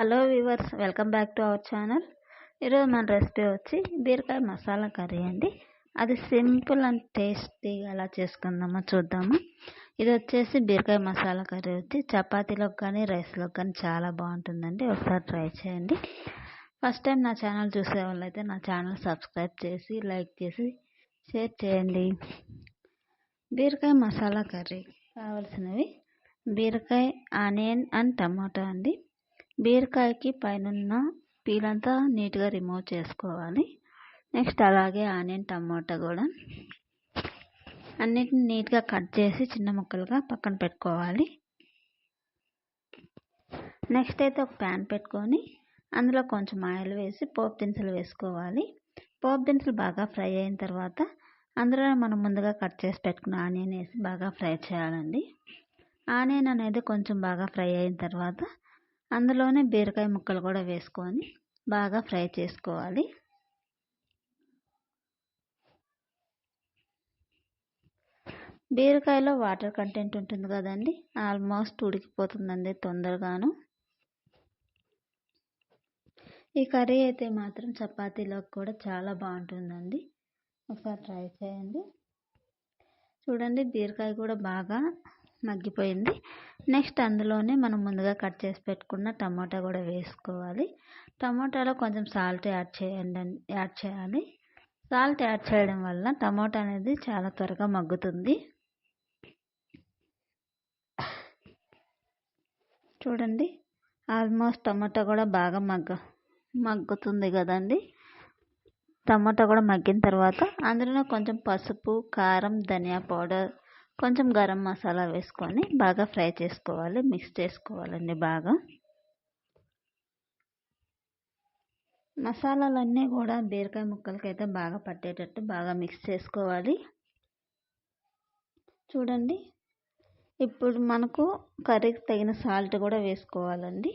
Hello viewers welcome back to our channel ఈరోజు మన recipe వచ్చి బీరకాయ మసాలా కర్రీ అండి. అది సింపుల్ అండ్ టేస్టీగా ఎలా చేసుకుందామో చూద్దాము. ఇది వచ్చేసి బీరకాయ మసాలా కర్రీ వచ్చి చపాతీలోకి కానీ రైస్లోకి కానీ చాలా బాగుంటుందండి. ఒకసారి ట్రై చేయండి. ఫస్ట్ టైం నా ఛానల్ చూసే వాళ్ళైతే నా ఛానల్ సబ్స్క్రైబ్ చేసి లైక్ చేసి షేర్ చేయండి. బీరకాయ మసాలా కర్రీ కావాల్సినవి బీరకాయ ఆనియన్ అండ్ టమాటా అండి. బీరకాయకి పైన పీలంతా నీట్గా రిమూవ్ చేసుకోవాలి. నెక్స్ట్ అలాగే ఆనియన్ టమాటా కూడా అన్నిటిని నీట్గా కట్ చేసి చిన్న ముక్కలుగా పక్కన పెట్టుకోవాలి. నెక్స్ట్ అయితే ఒక ప్యాన్ పెట్టుకొని అందులో కొంచెం ఆయిల్ వేసి పోపు దినుసులు వేసుకోవాలి. పోపు దినుసులు బాగా ఫ్రై అయిన తర్వాత అందులో మనం ముందుగా కట్ చేసి పెట్టుకున్న ఆనియన్ వేసి బాగా ఫ్రై చేయాలండి. ఆనియన్ అనేది కొంచెం బాగా ఫ్రై అయిన తర్వాత అందులోనే బీరకాయ ముక్కలు కూడా వేసుకొని బాగా ఫ్రై చేసుకోవాలి. బీరకాయలో వాటర్ కంటెంట్ ఉంటుంది కదండి ఆల్మోస్ట్ ఉడికిపోతుందండి తొందరగాను. ఈ కర్రీ అయితే మాత్రం చపాతీలోకి కూడా చాలా బాగుంటుందండి. ఒకసారి ట్రై చేయండి. చూడండి బీరకాయ కూడా బాగా మగ్గిపోయింది. నెక్స్ట్ అందులోనే మనం ముందుగా కట్ చేసి పెట్టుకున్న టమాటా కూడా వేసుకోవాలి. టమాటాలో కొంచెం సాల్ట్ యాడ్ చేయండి యాడ్ చేయాలి. సాల్ట్ యాడ్ చేయడం వల్ల టమాటా అనేది చాలా త్వరగా మగ్గుతుంది. చూడండి ఆల్మోస్ట్ టమాటా కూడా బాగా మగ్గ మగ్గుతుంది కదండి. టమాటా కూడా మగ్గిన తర్వాత అందులో కొంచెం పసుపు కారం ధనియా పౌడర్ కొంచెం గరం మసాలా వేసుకొని బాగా ఫ్రై చేసుకోవాలి మిక్స్ చేసుకోవాలండి బాగా. మసాలాలన్నీ కూడా బీరకాయ ముక్కలకైతే బాగా పట్టేటట్టు బాగా మిక్స్ చేసుకోవాలి. చూడండి ఇప్పుడు మనకు కర్రీకి తగిన సాల్ట్ కూడా వేసుకోవాలండి.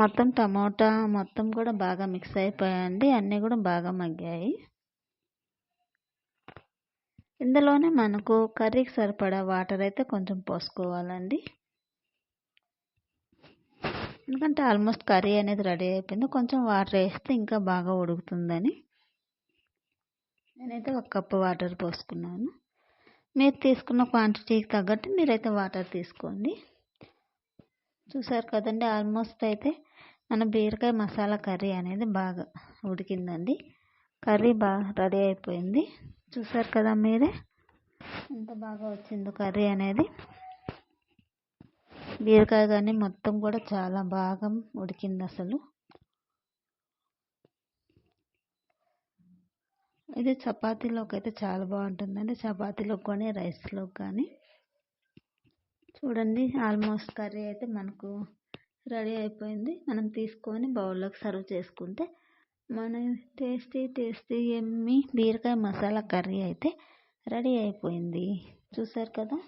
మొత్తం టమోటా మొత్తం కూడా బాగా మిక్స్ అయిపోయాయండి అన్నీ కూడా బాగా మగ్గాయి. ఇందులోనే మనకు కర్రీకి సరిపడా వాటర్ అయితే కొంచెం పోసుకోవాలండి. ఎందుకంటే ఆల్మోస్ట్ కర్రీ అనేది రెడీ అయిపోయింది. కొంచెం వాటర్ వేస్తే ఇంకా బాగా ఉడుకుతుందని నేనైతే ఒక కప్పు వాటర్ పోసుకున్నాను. మీరు తీసుకున్న క్వాంటిటీకి తగ్గట్టు మీరైతే వాటర్ తీసుకోండి. చూసారు కదండి ఆల్మోస్ట్ అయితే మన బీరకాయ మసాలా కర్రీ అనేది బాగా ఉడికిందండి. కర్రీ బాగా రెడీ అయిపోయింది. చూసారు కదా మీరే? ఎంత బాగా వచ్చిందో కర్రీ అనేది. బీరకాయ కానీ మొత్తం కూడా చాలా బాగా ఉడికింది అసలు. ఇది చపాతీలోకి అయితే చాలా బాగుంటుందండి. చపాతీలోకి కానీ రైస్లోకి కానీ. చూడండి ఆల్మోస్ట్ కర్రీ అయితే మనకు రెడీ అయిపోయింది. మనం తీసుకొని బౌల్లోకి సర్వ్ చేసుకుంటే మన టేస్టీ టేస్టీ ఎమ్మి బీరకాయ మసాలా కర్రీ అయితే రెడీ అయిపోయింది. చూసారు కదా?